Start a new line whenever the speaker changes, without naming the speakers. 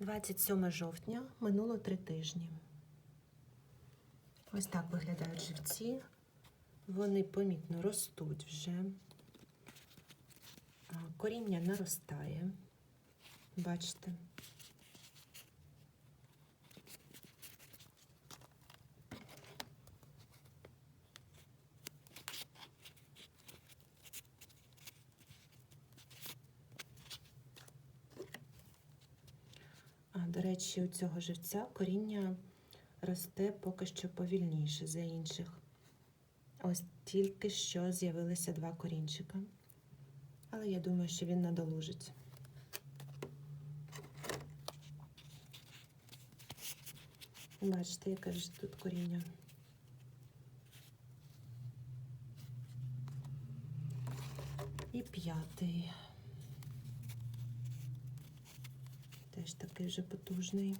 27 жовтня минуло три тижні. Ось так виглядають живці. Вони помітно ростуть вже. Коріння наростає. Бачите? До речі, у цього живця коріння росте поки що повільніше за інших. Ось тільки що з'явилися два корінчика. Але я думаю, що він надолужить. Бачите, яке ж тут коріння. І п'ятий. Теж такий вже потужний.